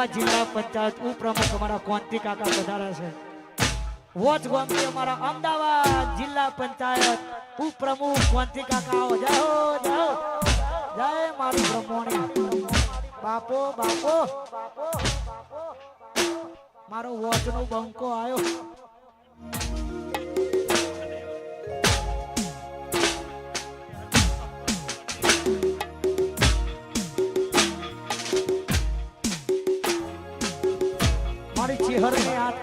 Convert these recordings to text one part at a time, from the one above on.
અમદાવાદ જિલ્લા પંચાયત ઉપપ્રમુખ અમારા કોંતી કાકા પધારા છે. વોચ ગોમતી અમારા અમદાવાદ જિલ્લા પંચાયત ઉપપ્રમુખ કોંતી કાકા આવો. જાઓ જાઓ જય મારું બ્રહ્મોણી બાપો બાપો. મારો વોચનો બંકો આવ્યો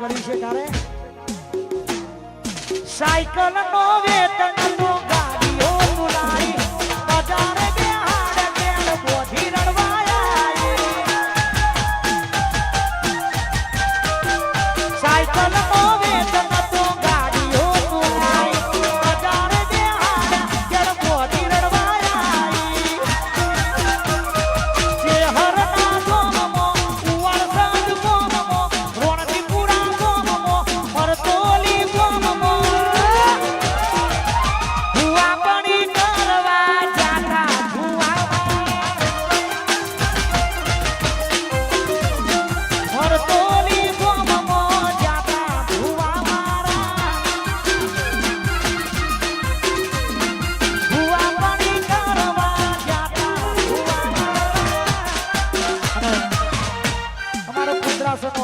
કરી છે તારે? સાયકલ નો વેતન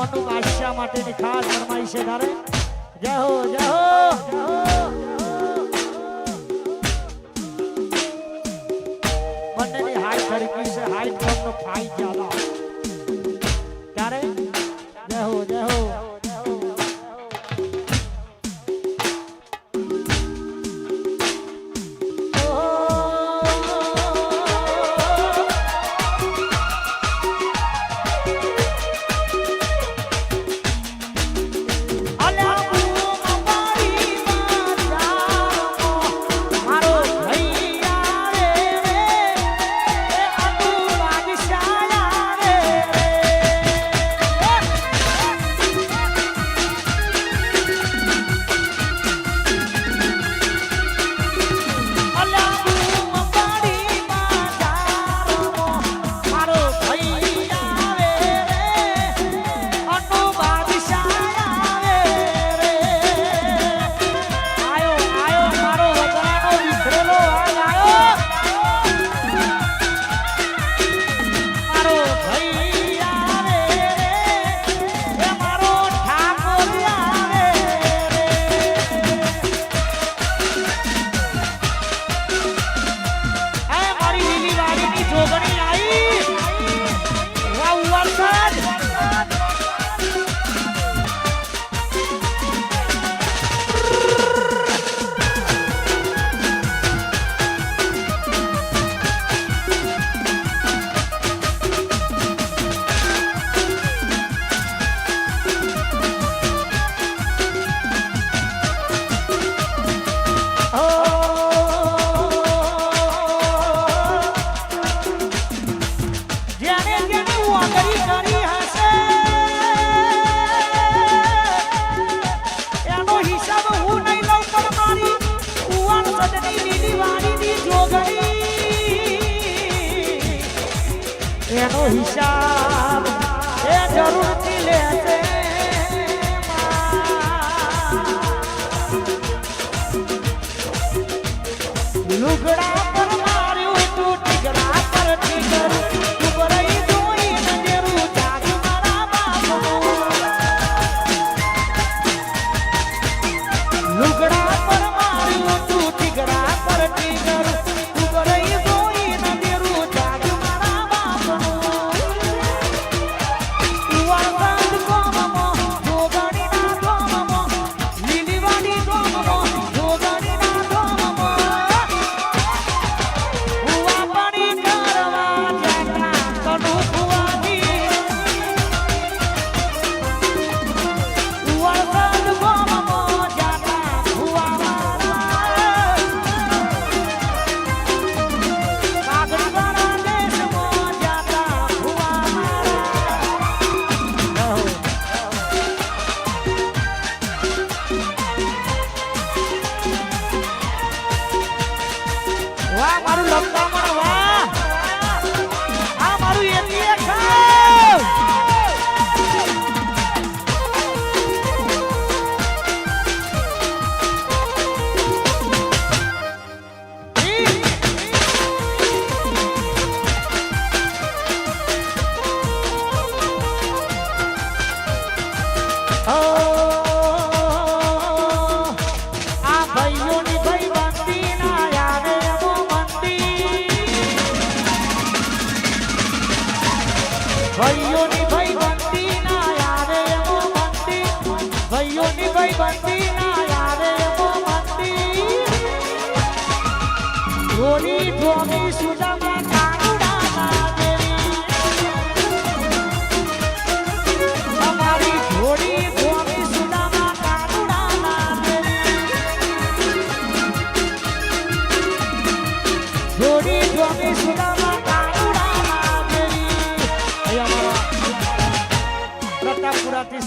મોટું આશા માટેની ખાસ ફરમાઈ છે તારે. જય હો જય હો બંનેની હાઈટ સરખી છે? હાઈટ નો ફાઈ જ્યાદા. ત્યારે હિસાબ. એ જરૂર Hayyon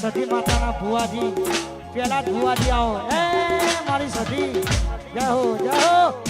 સતી માતાના ભુવાજી પેલા જ ભુવાજી આવો. એ મારી સતી જય હો જય હો.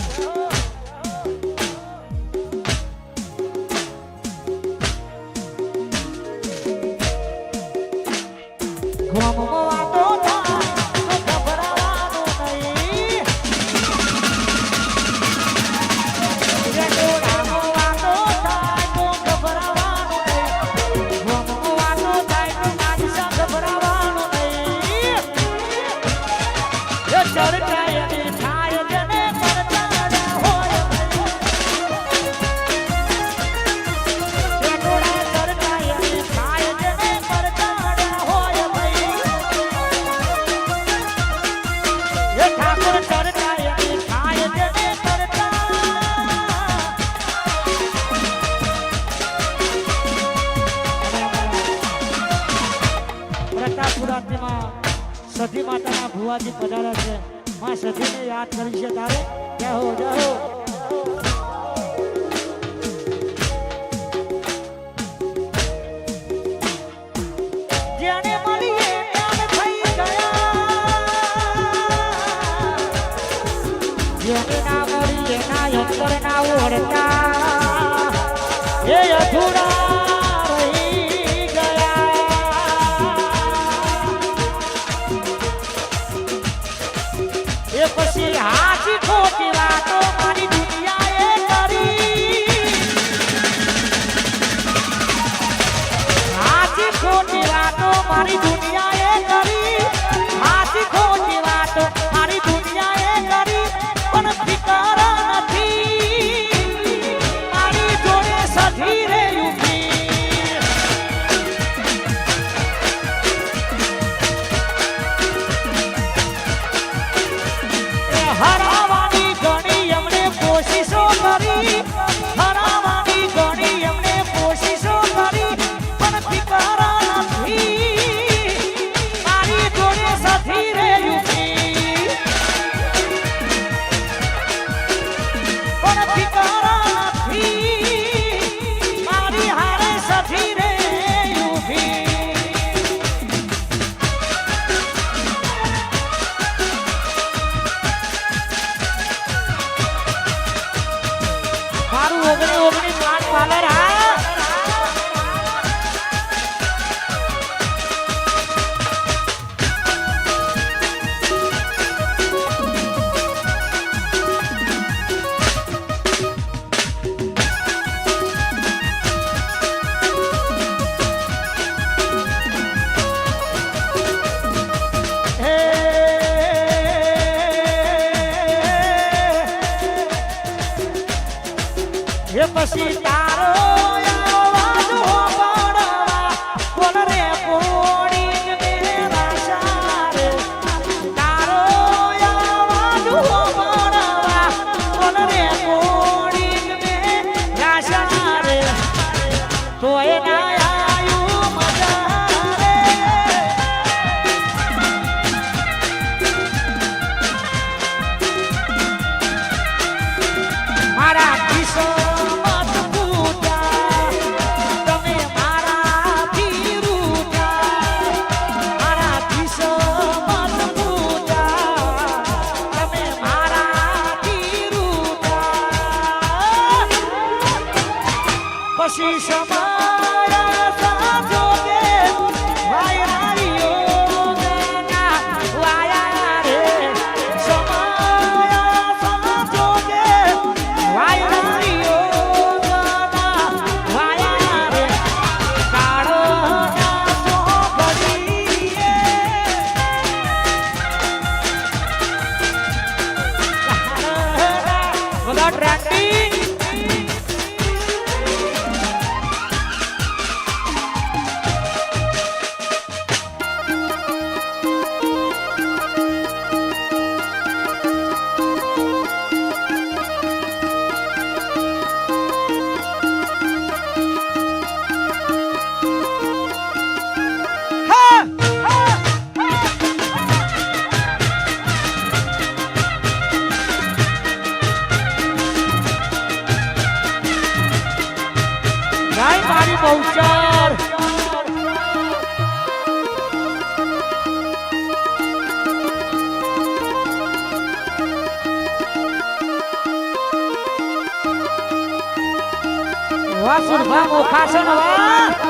સતી માતાના ભુવાજી પધાર્યા છે. માં સતીને યાદ કરી છે તારે? જય હો ના ઓળતા એ અધૂરા অগ্নি মান ভালো બહુચર. વાસુર ભાગો ખાસન વા